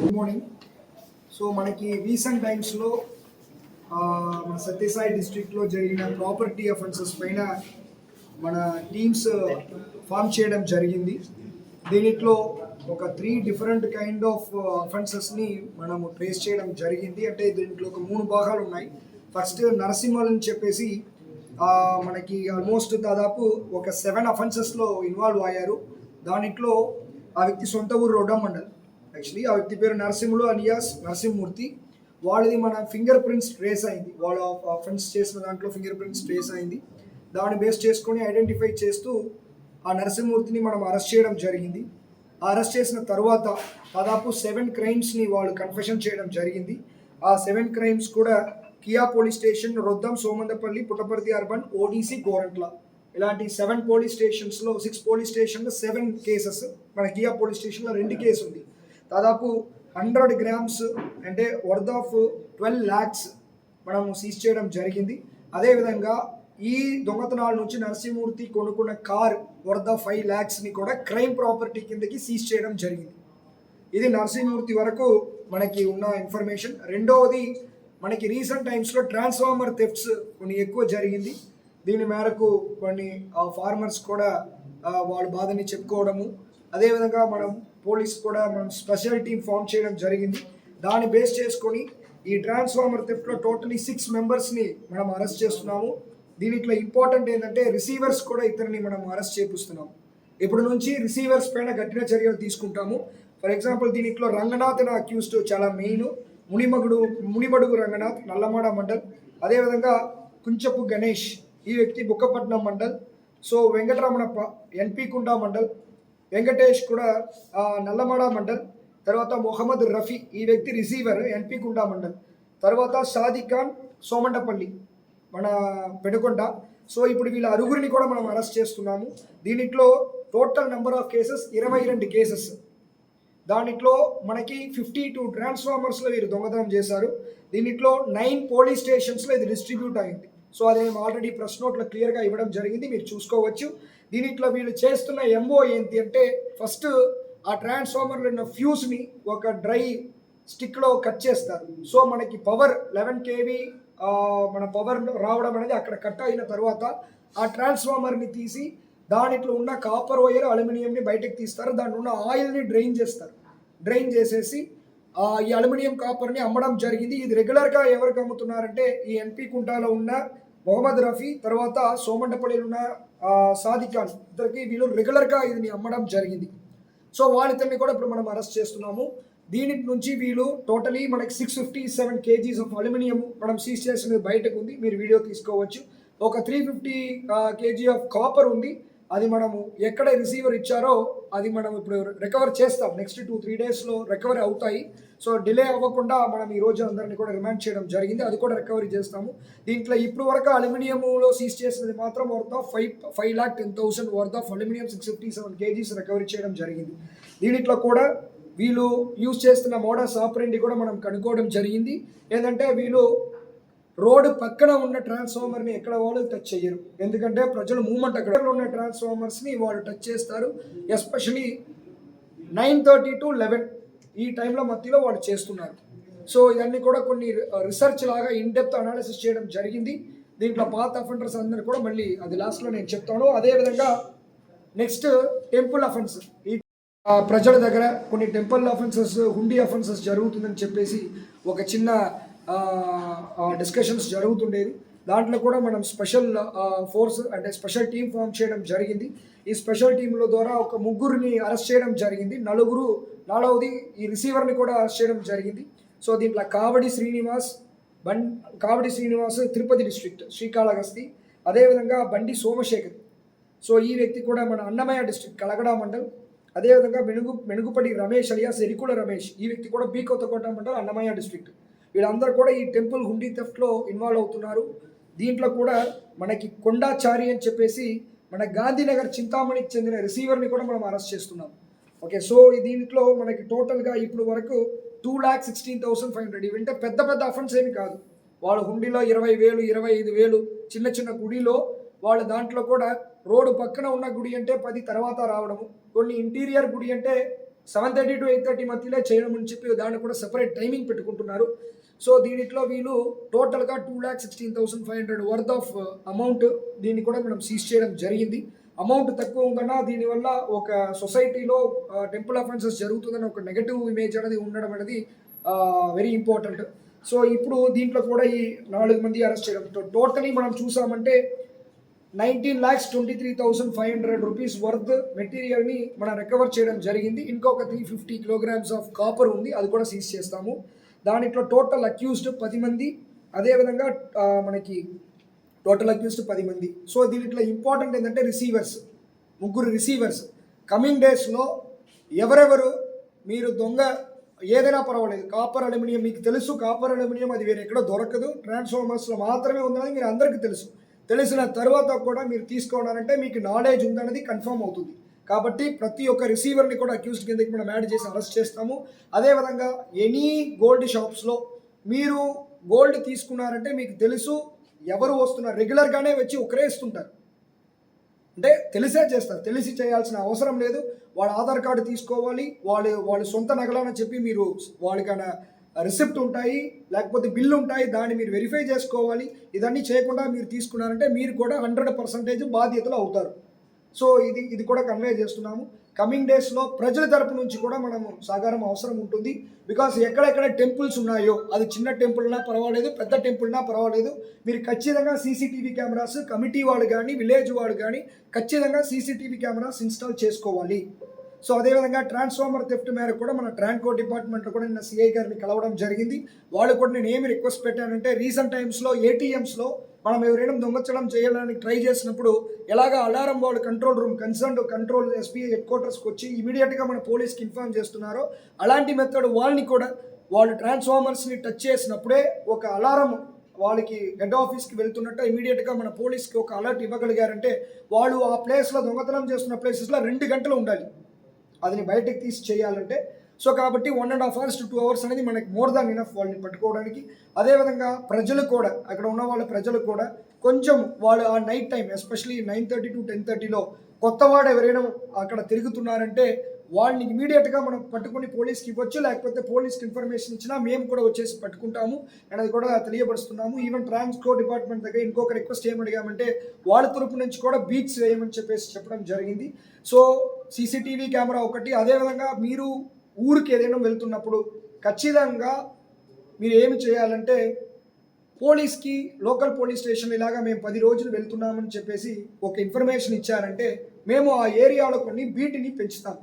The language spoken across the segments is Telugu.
గుడ్ మార్నింగ్ సో మనకి రీసెంట్ టైమ్స్లో మన సత్యసాయి డిస్ట్రిక్ట్లో జరిగిన ప్రాపర్టీ అఫెన్సెస్ పైన మన టీమ్స్ ఫామ్ చేయడం జరిగింది. దీనిట్లో ఒక త్రీ డిఫరెంట్ కైండ్ ఆఫ్ అఫెన్సెస్ని మనము ట్రేస్ చేయడం జరిగింది. అంటే దీంట్లో ఒక మూడు భాగాలు ఉన్నాయి. ఫస్ట్ నరసింహల్ అని చెప్పేసి మనకి ఆల్మోస్ట్ దాదాపు ఒక సెవెన్ అఫెన్సెస్లో ఇన్వాల్వ్ అయ్యారు. దానిట్లో ఆ వ్యక్తి సొంత ఊరు రోడ్డా మండల్. యాక్చువల్లీ ఆ వ్యక్తి పేరు నరసింహుడు అలియాస్ నరసింహమూర్తి. వాళ్ళది మన ఫింగర్ ప్రింట్స్ ట్రేస్ అయింది. వాళ్ళ ఫ్రెండ్స్ చేసిన దాంట్లో ఫింగర్ ప్రింట్స్ ట్రేస్ అయింది. దాన్ని బేస్ చేసుకొని ఐడెంటిఫై చేస్తూ ఆ నరసింహమూర్తిని మనం అరెస్ట్ చేయడం జరిగింది. ఆ అరెస్ట్ చేసిన తర్వాత దాదాపు సెవెన్ క్రైమ్స్ని వాళ్ళు కన్ఫెషన్ చేయడం జరిగింది. ఆ సెవెన్ క్రైమ్స్ కూడా Kia police station Roddam Somandepalli Puttaparthi urban ODC Gorantla. ఇలాంటి సెవెన్ పోలీస్ స్టేషన్స్లో సిక్స్ పోలీస్ స్టేషన్లో సెవెన్ కేసెస్ మన కియా పోలీస్ స్టేషన్లో రెండు కేసు ఉంది. దాదాపు హండ్రెడ్ గ్రామ్స్ అంటే వర్త్ ఆఫ్ ట్వెల్వ్ ల్యాక్స్ మనం సీజ్ చేయడం జరిగింది. అదేవిధంగా ఈ దొంగతనాల నుంచి నరసింహమూర్తి కొనుక్కున్న కార్ వర్త్ ఆఫ్ ఫైవ్ ల్యాక్స్ని కూడా క్రైమ్ ప్రాపర్టీ కిందకి సీజ్ చేయడం జరిగింది. ఇది నరసింహమూర్తి వరకు మనకి ఉన్న ఇన్ఫర్మేషన్ రెండవది మనకి రీసెంట్ టైమ్స్లో ట్రాన్స్ఫార్మర్ థెఫ్ట్స్ కొన్ని ఎక్కువ జరిగింది. దీని మేరకు కొన్ని ఫార్మర్స్ కూడా వాళ్ళ బాధని చెప్పుకోవడము. అదేవిధంగా మనం పోలీస్ కూడా మనం స్పెషల్ టీం ఫామ్ చేయడం జరిగింది. దాన్ని బేస్ చేసుకొని ఈ ట్రాన్స్ఫార్మర్ థెఫ్ట్లో టోటలీ సిక్స్ మెంబర్స్ని మనం అరెస్ట్ చేస్తున్నాము. దీనిట్లో ఇంపార్టెంట్ ఏంటంటే రిసీవర్స్ కూడా ఇతరుని మనం అరెస్ట్ చేపిస్తున్నాము ఇప్పుడు నుంచి రిసీవర్స్ పైన కఠిన చర్యలు తీసుకుంటాము. ఫర్ ఎగ్జాంపుల్ దీనిట్లో రంగనాథ్ అనే అక్యూస్డ్ చాలా మెయిన్ మునిమగుడు మునిమడుగు రంగనాథ్ నల్లమాడ మండల్. అదేవిధంగా కుంచపు గణేష్ ఈ వ్యక్తి Bukkapatnam mandal. So Venkataramanappa NP Kunta mandal. Venkatesh కూడా నల్లమడ మండల్ తర్వాత మొహమ్మద్ రఫీ ఈ వ్యక్తి రిసీవర్ ఎన్పి కుండా మండల్. తర్వాత సాదిక్ ఖాన్ సోమండపల్లి మన పెనుకొండ. సో ఇప్పుడు వీళ్ళ అరుగురిని కూడా మనం అరెస్ట్ చేస్తున్నాము. దీనిట్లో టోటల్ నెంబర్ ఆఫ్ కేసెస్ ఇరవై రెండు కేసెస్ దానిట్లో మనకి ఫిఫ్టీ టూ ట్రాన్స్ఫార్మర్స్లో వీరు దొంగతనం చేశారు. దీనిట్లో నైన్ పోలీస్ స్టేషన్స్లో ఇది డిస్ట్రిబ్యూట్ అయింది. సో అది మేము ఆల్రెడీ ప్రెస్ నోట్లో క్లియర్గా ఇవ్వడం జరిగింది మీరు చూసుకోవచ్చు. దీనిట్లో వీళ్ళు చేస్తున్న ఎంఓ ఏంటి అంటే ఫస్ట్ ఆ ట్రాన్స్ఫార్మర్లో ఉన్న ఫ్యూస్ని ఒక డ్రై స్టిక్లో కట్ చేస్తారు. సో మనకి పవర్ లెవెన్ కేవీ మన పవర్ రావడం అనేది అక్కడ కట్ అయిన తర్వాత ఆ ట్రాన్స్ఫార్మర్ని తీసి దానిట్లో ఉన్న కాపర్ వైర్ అల్యూమినియంని బయటకు తీస్తారు. దాంట్లో ఉన్న ఆయిల్ని డ్రైన్ చేస్తారు. డ్రైన్ చేసేసి ఈ అల్యూమినియం కాపర్ని అమ్మడం జరిగింది. ఇది రెగ్యులర్గా ఎవరికి అమ్ముతున్నారంటే ఈ ఎన్పి కుంటాలో ఉన్న మొహమ్మద్ రఫీ తర్వాత సోమండపల్లిలో ఉన్న ఆ, ఇద్దరికి వీళ్ళు రెగ్యులర్గా ఇది అమ్మడం జరిగింది. సో వాళ్ళిద్దరిని కూడా ఇప్పుడు మనం అరెస్ట్ చేస్తున్నాము. దీని నుంచి వీళ్ళు టోటలీ మనకి six fifty seven KGs of aluminium మనం సీజ్ చేసినది బయటకు ఉంది. మీరు వీడియో తీసుకోవచ్చు. ఒక three fifty KG of copper ఉంది. అది మనము ఎక్కడ రిసీవర్ ఇచ్చారో అది మనం ఇప్పుడు రికవర్ చేస్తాం. నెక్స్ట్ టూ త్రీ డేస్లో రికవరీ అవుతాయి. సో డిలే అవ్వకుండా మనం ఈ రోజు అందరిని కూడా రిమాండ్ చేయడం జరిగింది. అది కూడా రికవరీ చేస్తాము. దీంట్లో ఇప్పుడు వరకు అల్యూమినియంలో సీజ్ చేసినది మాత్రం worth of five five lakh ten thousand worth of aluminium six fifty seven KGs recovery చేయడం జరిగింది. దీనిట్లో కూడా వీళ్ళు యూజ్ చేస్తున్న మోడల్స్ ఆపరెండి కూడా మనం కనుక్కోవడం జరిగింది. ఏంటంటే వీళ్ళు రోడ్డు పక్కన ఉన్న ట్రాన్స్ఫార్మర్ని ఎక్కడ వాళ్ళు టచ్ చేయరు. ఎందుకంటే ప్రజలు మూమెంట్ అక్కడ ఉన్న ట్రాన్స్ఫార్మర్స్ని వాళ్ళు టచ్ చేస్తారు. Especially nine thirty to eleven ఈ టైంలో మధ్యలో వాళ్ళు చేస్తున్నారు. సో ఇవన్నీ కూడా కొన్ని రీసెర్చ్ లాగా ఇన్ డెప్త్ అనాలిసిస్ చేయడం జరిగింది. దీంట్లో పాత అఫెండర్స్ అందరూ కూడా మళ్ళీ అది లాస్ట్లో నేను చెప్తాను. అదేవిధంగా నెక్స్ట్ టెంపుల్ అఫెన్స్. ఈ ప్రజల దగ్గర కొన్ని టెంపుల్ అఫెన్సెస్ హుండీ అఫెన్సెస్ జరుగుతుందని చెప్పేసి ఒక చిన్న డిస్కషన్స్ జరుగుతుండేది దాంట్లో కూడా మనం స్పెషల్ ఫోర్స్ అంటే స్పెషల్ టీం ఫామ్ చేయడం జరిగింది. ఈ స్పెషల్ టీంల ద్వారా ఒక ముగ్గురిని అరెస్ట్ చేయడం జరిగింది. నలుగురు నాలుగవది ఈ రిసీవర్ని కూడా అరెస్ట్ చేయడం జరిగింది. సో దీంట్లో కావడి శ్రీనివాస్ బం కావడి శ్రీనివాస్ తిరుపతి డిస్ట్రిక్ట్ శ్రీకాళహస్తి. అదేవిధంగా బండి సోమశేఖర్. సో ఈ వ్యక్తి కూడా మన అన్నమయ్య డిస్ట్రిక్ట్ కలగడ మండల్. అదేవిధంగా మెనుగు మెనుగుపడి రమేష్ అలియాస్ ఎరికుల రమేష్. ఈ వ్యక్తి కూడా బీ కొత్తకోట మండల్ అన్నమయ్య డిస్ట్రిక్ట్ వీళ్ళందరూ కూడా ఈ టెంపుల్ హుండీ థెఫ్ట్లో ఇన్వాల్వ్ అవుతున్నారు. దీంట్లో కూడా మనకి కొండాచారి అని చెప్పేసి మన గాంధీనగర్ చింతామణికి చెందిన రిసీవర్ని కూడా మనం అరెస్ట్ చేస్తున్నాం. ఓకే సో దీంట్లో మనకి టోటల్గా ఇప్పుడు వరకు two lakh sixteen thousand five hundred. ఇవంటే పెద్ద పెద్ద అఫెన్స్ ఏమి కాదు. వాళ్ళ హుండీలో ఇరవై వేలు ఇరవై ఐదు వేలు చిన్న చిన్న గుడిలో వాళ్ళ దాంట్లో కూడా రోడ్డు పక్కన ఉన్న గుడి అంటే పది తర్వాత రావడము. కొన్ని ఇంటీరియర్ గుడి అంటే seven thirty to eight thirty మధ్యలో చేయడం అని చెప్పి దాన్ని కూడా సెపరేట్ టైమింగ్ పెట్టుకుంటున్నారు. సో దీనిట్లో వీళ్ళు టోటల్గా two lakh sixteen thousand five hundred worth of amount దీన్ని కూడా మనం సీజ్ చేయడం జరిగింది. అమౌంట్ తక్కువ ఉండగా దీనివల్ల ఒక సొసైటీలో టెంపుల్ అఫెన్సెస్ జరుగుతుందని ఒక నెగటివ్ ఇమేజ్ అనేది ఉండడం అనేది వెరీ ఇంపార్టెంట్ సో ఇప్పుడు దీంట్లో కూడా ఈ నాలుగు మంది అరెస్ట్ చేయడం. టోటలీ మనం చూసామంటే nineteen lakhs twenty three thousand five hundred rupees worth మెటీరియల్ని మనం రికవర్ చేయడం జరిగింది. ఇంకొక three fifty kilograms of copper ఉంది అది కూడా సీజ్ చేస్తాము. దాంట్లో టోటల్ అక్యూజ్డ్ పది మంది అదేవిధంగా మనకి టోటల్ అక్యూస్డ్ పది మంది. సో దీంట్లో ఇంపార్టెంట్ ఏంటంటే రిసీవర్స్ ముగ్గురు రిసీవర్స్ కమింగ్ డేస్లో ఎవరెవరు మీరు దొంగ ఏదైనా పర్వాలేదు. కాపర్ అల్యూమినియం మీకు తెలుసు. కాపర్ అల్యూమినియం అది వేరే ఎక్కడో దొరకదు. ట్రాన్స్ఫార్మర్స్లో మాత్రమే ఉందనేది మీరు అందరికీ తెలుసు. తెలిసిన తర్వాత కూడా మీరు తీసుకోవడాలంటే మీకు నాలెడ్జ్ ఉందనేది కన్ఫర్మ్ అవుతుంది. కాబట్టి ప్రతి ఒక్క రిసీవర్ని కూడా అక్యూస్డ్ కిందకి మనం యాడ్ చేసి అరెస్ట్ చేస్తాము. అదేవిధంగా ఎనీ గోల్డ్ షాప్స్లో మీరు గోల్డ్ తీసుకున్నారంటే మీకు తెలుసు ఎవరు వస్తున్నారు రెగ్యులర్గానే వచ్చి ఒకరే ఇస్తుంటారు. అంటే తెలిసే చేస్తారు. తెలిసి చేయాల్సిన అవసరం లేదు. వాళ్ళ ఆధార్ కార్డు తీసుకోవాలి. వాళ్ళు వాళ్ళ సొంత నగలని చెప్పి మీరు వాళ్ళకైనా రిసిప్ట్ ఉంటాయి లేకపోతే బిల్లు ఉంటాయి దాన్ని మీరు వెరిఫై చేసుకోవాలి. ఇదన్నీ చేయకుండా మీరు తీసుకున్నారంటే మీరు కూడా హండ్రెడ్ పర్సెంటేజ్ బాధ్యతలు అవుతారు. సో ఇది ఇది కూడా కన్వే చేస్తున్నాము. కమింగ్ డేస్లో ప్రజల తరపు నుంచి కూడా మనము సహకారం అవసరం ఉంటుంది. బికాస్ ఎక్కడెక్కడ టెంపుల్స్ ఉన్నాయో అది చిన్న టెంపుల్నా పర్వాలేదు పెద్ద టెంపుల్నా పర్వాలేదు మీరు ఖచ్చితంగా సీసీటీవీ కెమెరాస్ కమిటీ వాళ్ళు కానీ విలేజ్ వాళ్ళు కానీ ఖచ్చితంగా సీసీటీవీ కెమెరాస్ ఇన్స్టాల్ చేసుకోవాలి. సో అదేవిధంగా ట్రాన్స్ఫార్మర్ థెఫ్ట్ మేరకు కూడా మన ట్రాన్కో డిపార్ట్మెంట్లో కూడా నిన్న సిఐ గారిని కలవడం జరిగింది. వాళ్ళు కూడా నేను ఏమి రిక్వెస్ట్ పెట్టానంటే రీసెంట్ టైమ్స్లో ఏటీఎంస్లో మనం ఎవరైనా దొంగచడం చేయడానికి ట్రై చేసినప్పుడు ఎలాగ అలారం వాళ్ళు control room concern control SPI head క్వార్టర్స్కి వచ్చి ఇమీడియట్గా మన పోలీస్కి ఇన్ఫార్మ్ చేస్తున్నారో అలాంటి మెథడ్ వాళ్ళని కూడా వాళ్ళు ట్రాన్స్ఫార్మర్స్ని టచ్ చేసినప్పుడే ఒక అలారం వాళ్ళకి హెడ్ ఆఫీస్కి వెళ్తున్నట్టు ఇమీడియట్గా మన పోలీస్కి ఒక అలర్ట్ ఇవ్వగలిగారంటే వాళ్ళు ఆ ప్లేస్లో దొంగతనం చేస్తున్న ప్లేసెస్లో రెండు గంటలు ఉండాలి. అదిని బయటకు తీసి చేయాలంటే సో కాబట్టి one and half hours to two hours అనేది మనకి మోర్ దాన్ ఇనఫ్ వాళ్ళని పట్టుకోవడానికి. అదేవిధంగా ప్రజలు కూడా అక్కడ ఉన్న వాళ్ళ ప్రజలు కూడా కొంచెం వాళ్ళు ఆ night time especially nine thirty to ten థర్టీలో కొత్తవాడు ఎవరైనా అక్కడ తిరుగుతున్నారంటే వాళ్ళని ఇమీడియట్గా మనం పట్టుకుని పోలీస్కి ఇవ్వచ్చు లేకపోతే పోలీస్కి ఇన్ఫర్మేషన్ ఇచ్చినా మేము కూడా వచ్చేసి పట్టుకుంటాము. అండ్ అది కూడా తెలియపరుస్తున్నాము. ఈవెన్ ట్రాన్స్పోర్ట్ డిపార్ట్మెంట్ దగ్గర ఇంకొక రిక్వెస్ట్ ఏమడిగామంటే వాళ్ళ తరపు నుంచి కూడా బీట్స్ వేయమని చెప్పేసి చెప్పడం జరిగింది. సో సీసీటీవీ కెమెరా ఒకటి అదేవిధంగా మీరు ఊరికి ఏదైనా వెళ్తున్నప్పుడు ఖచ్చితంగా మీరు ఏమి చేయాలంటే పోలీస్కి లోకల్ పోలీస్ స్టేషన్ ఇలాగా మేము పది రోజులు వెళ్తున్నామని చెప్పేసి ఒక ఇన్ఫర్మేషన్ ఇచ్చారంటే మేము ఆ ఏరియాలో కొన్ని బీటీని పెంచుతాం.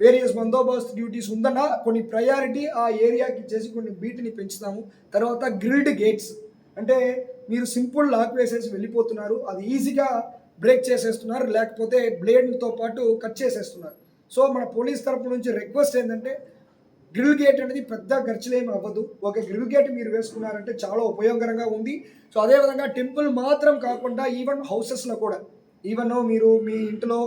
వేరియస్ బందోబస్తు డ్యూటీస్ ఉందన్నా కొన్ని ప్రయారిటీ ఆ ఏరియాకి ఇచ్చేసి కొన్ని బీటీని పెంచుతాము. తర్వాత గ్రిల్డ్ గేట్స్. అంటే మీరు సింపుల్ లాక్ వేసేసి వెళ్ళిపోతున్నారు. అది ఈజీగా బ్రేక్ చేసేస్తున్నారు. లేకపోతే బ్లేడ్తో పాటు కట్ చేసేస్తున్నారు. సో మన పోలీస్ తరపు నుంచి రిక్వెస్ట్ ఏంటంటే గ్రిల్ గేట్ అనేది పెద్ద ఖర్చులేమి అవ్వదు. ఒక గ్రిల్ గేట్ మీరు వేసుకున్నారంటే చాలా ఉపయోగకరంగా ఉంది. సో అదేవిధంగా టెంపుల్ మాత్రం కాకుండా ఈవెన్ హౌసెస్లో కూడా. ఈవెన్ మీరు మీ ఇంట్లో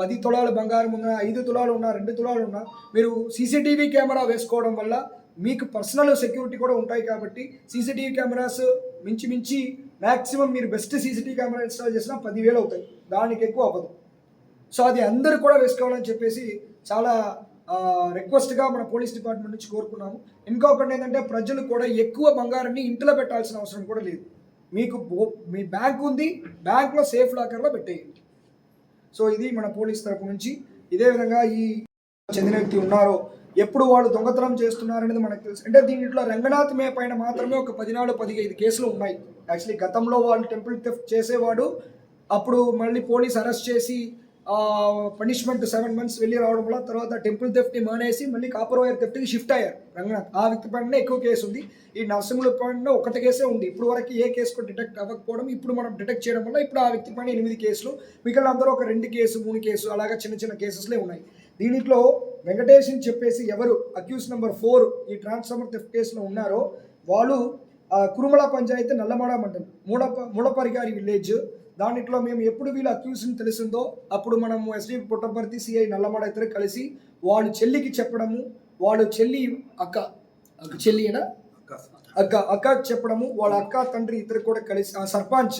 పది తులాలు బంగారం ఉన్నా ఐదు తులాలు ఉన్నా రెండు తులాలు ఉన్నా మీరు సీసీటీవీ కెమెరా వేసుకోవడం వల్ల మీకు పర్సనల్ సెక్యూరిటీ కూడా ఉంటాయి కాబట్టి సీసీటీవీ కెమెరాస్ మించి మించి మ్యాక్సిమం మీరు బెస్ట్ సీసీటీవీ కెమెరా ఇన్స్టాల్ చేసినా పదివేలు అవుతాయి. దానికి ఎక్కువ అవ్వదు. సో అది అందరూ కూడా వేసుకోవాలని చెప్పేసి చాలా రిక్వెస్ట్గా మన పోలీస్ డిపార్ట్మెంట్ నుంచి కోరుకున్నాము. ఇంకొకటి ఏంటంటే ప్రజలు కూడా ఎక్కువ బంగారాన్ని ఇంట్లో పెట్టాల్సిన అవసరం కూడా లేదు. మీకు మీ బ్యాంక్ ఉంది బ్యాంక్లో సేఫ్ లాకర్లో పెట్టేయండి. సో ఇది మన పోలీస్ తరపు నుంచి. ఇదే విధంగా ఈ చెందిన వ్యక్తి ఉన్నారో ఎప్పుడు వాళ్ళు దొంగతనం చేస్తున్నారనేది మనకు తెలుసు. అంటే దీంట్లో రంగనాథ్ మే పైన మాత్రమే ఒక పదినాడు పదిహేను కేసులు ఉన్నాయి. యాక్చువల్లీ గతంలో వాళ్ళు టెంపుల్ థెఫ్ట్ చేసేవాడు అప్పుడు మళ్ళీ పోలీస్ అరెస్ట్ చేసి పనిష్మెంట్ సెవెన్ మంత్స్ వెళ్ళి రావడం వల్ల తర్వాత టెంపుల్ థెఫ్ట్ని మానేసి మళ్ళీ కాపర్ వైర్ థెఫ్ట్కి షిఫ్ట్ అయ్యారు. రంగనాథ్ ఆ వ్యక్తి పైన ఎక్కువ కేసు ఉంది. ఈ నరసింహుల పైన ఒకటి కేసే ఉంది. ఇప్పుడు వరకు ఏ కేసు కూడా డిటెక్ట్ అవ్వకపోవడం ఇప్పుడు మనం డిటెక్ట్ చేయడం వల్ల ఇప్పుడు ఆ వ్యక్తి పైన ఎనిమిది కేసులు మిగిలిన అందరూ ఒక రెండు కేసు మూడు కేసు అలాగా చిన్న చిన్న కేసెస్లే ఉన్నాయి. దీంట్లో వెంకటేష్ అని చెప్పేసి ఎవరు అక్యూస్ నెంబర్ ఫోర్ ఈ ట్రాన్స్ఫార్మర్ థెఫ్ట్ కేసులో ఉన్నారో వాళ్ళు కురుమల పంచాయతీ నల్లమాడ మండలం మూడ మూడపరిగారి విలేజ్. దాంట్లో మేము ఎప్పుడు వీళ్ళ అక్యూస్ని తెలిసిందో అప్పుడు మనము ఎస్డి పుట్టపర్తి సిఐ నల్లమాడ ఇద్దరు కలిసి వాళ్ళు చెల్లికి చెప్పడము వాళ్ళు చెల్లి అక్క అక్క చెల్లి అయినా అక్క అక్క చెప్పడము వాళ్ళ అక్క తండ్రి ఇద్దరు కూడా కలిసి ఆ సర్పంచ్.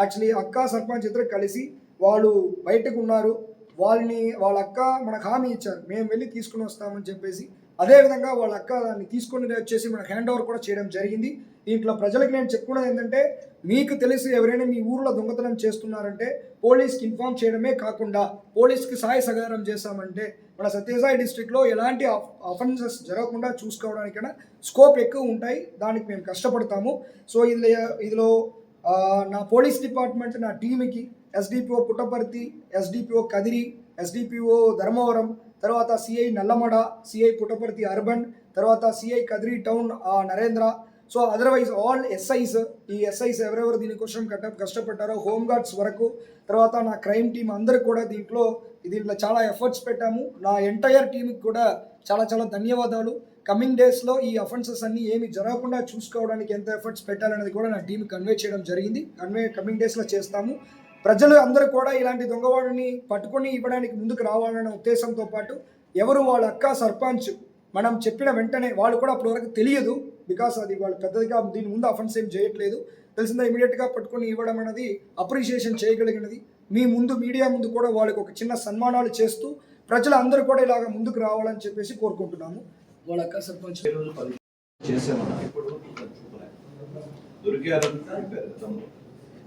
యాక్చువల్లీ అక్క సర్పంచ్ ఇద్దరు కలిసి వాళ్ళు బయటకు ఉన్నారు. వాళ్ళని వాళ్ళ అక్క మనకు హామీ ఇచ్చారు. మేము వెళ్ళి తీసుకుని వస్తామని చెప్పేసి. అదేవిధంగా వాళ్ళ అక్క దాన్ని తీసుకొని వచ్చేసి మనకు హ్యాండ్ ఓవర్ కూడా చేయడం జరిగింది. దీంట్లో ప్రజలకు నేను చెప్పుకున్నది ఏంటంటే మీకు తెలిసి ఎవరైనా మీ ఊర్లో దొంగతనం చేస్తున్నారంటే పోలీస్కి ఇన్ఫామ్ చేయడమే కాకుండా పోలీస్కి సహాయ సహకారం చేశామంటే మన సత్యసాయి డిస్టిక్లో ఎలాంటి అఫెన్సెస్ జరగకుండా చూసుకోవడానికైనా స్కోప్ ఎక్కువ ఉంటాయి. దానికి మేము కష్టపడతాము. సో ఇందులో ఇందులో నా పోలీస్ డిపార్ట్మెంట్ నా టీమ్కి SDPO Puttaparthi SDPO Kadiri SDPO Dharmavaram తర్వాత CI Nallamada CI Puttaparthi urban తర్వాత CI Kadiri town Narendra. So otherwise all SIs ఈ ఎస్ఐస్ ఎవరెవరు దీనికోసం కట్ట కష్టపడ్డారో హోమ్ గార్డ్స్ వరకు తర్వాత నా క్రైమ్ టీం అందరూ కూడా దీంట్లో దీంట్లో చాలా ఎఫర్ట్స్ పెట్టాము. నా ఎంటైర్ టీంకి కూడా చాలా చాలా ధన్యవాదాలు. కమింగ్ డేస్లో ఈ అఫెన్సెస్ అన్ని ఏమి జరగకుండా చూసుకోవడానికి ఎంత ఎఫర్ట్స్ పెట్టాలనేది కూడా నా టీం కన్వే చేయడం జరిగింది. కన్వే కమింగ్ డేస్లో చేస్తాము. ప్రజలు అందరూ కూడా ఇలాంటి దొంగవాడిని పట్టుకొని ఇవ్వడానికి ముందుకు రావాలనే ఉద్దేశంతో పాటు ఎవరు వాళ్ళ అక్క సర్పంచ్ మనం చెప్పిన వెంటనే వాళ్ళు కూడా అప్పటివరకు తెలియదు బికాస్ అది వాళ్ళు పెద్దదిగా దీని ముందు అఫెన్స్ ఏం చేయట్లేదు. తెలిసిందా ఇమీడియట్గా పట్టుకొని ఇవ్వడం అనేది అప్రిషియేషన్ చేయగలిగినది. మీ ముందు మీడియా ముందు కూడా వాళ్ళకి ఒక చిన్న సన్మానాలు చేస్తూ ప్రజలు అందరూ కూడా ఇలాగ ముందుకు రావాలని చెప్పేసి కోరుకుంటున్నాము. వాళ్ళ అక్క సర్పంచ్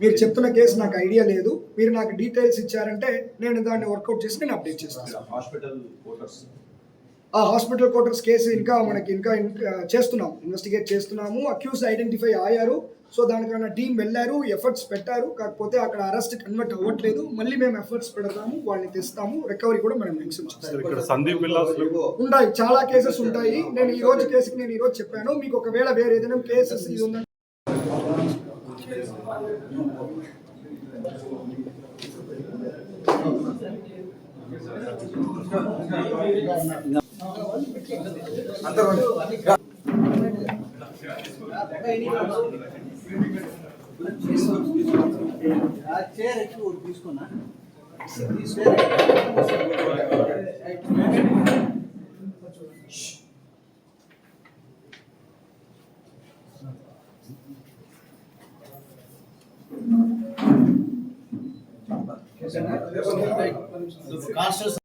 మీరు చెప్తున్న కేసు నాకు ఐడియా లేదు. మీరు నాకు డీటెయిల్స్ ఇచ్చారంటే నేను దాన్ని వర్కౌట్ చేసి నేను అప్డేట్ చేస్తాను. Hospital quarters. ఆ హాస్పిటల్ క్వార్టర్స్ కేసు ఇంకా మనకి ఇంకా ఇంకా చేస్తున్నాం. ఇన్వెస్టిగేట్ చేస్తున్నాము. అక్యూస్ ఐడెంటిఫై అయ్యారు. సో దానికన్నా టీం వెళ్ళారు ఎఫర్ట్స్ పెట్టారు. కాకపోతే అక్కడ అరెస్ట్ కన్వర్ట్ అవ్వట్లేదు. మళ్ళీ మేము ఎఫర్ట్స్ పెడతాము వాళ్ళని తెస్తాము. రికవరీ కూడా మనం సందీప్ చాలా కేసెస్ ఉంటాయి. నేను ఈ రోజు కేసుకి నేను ఈ రోజు చెప్పాను. మీకు ఒకవేళ వేరే ఏదైనా కేసెస్ ఇది ఉందంటే చైర్ తీసుకున్నా కాన్స్టెన్స్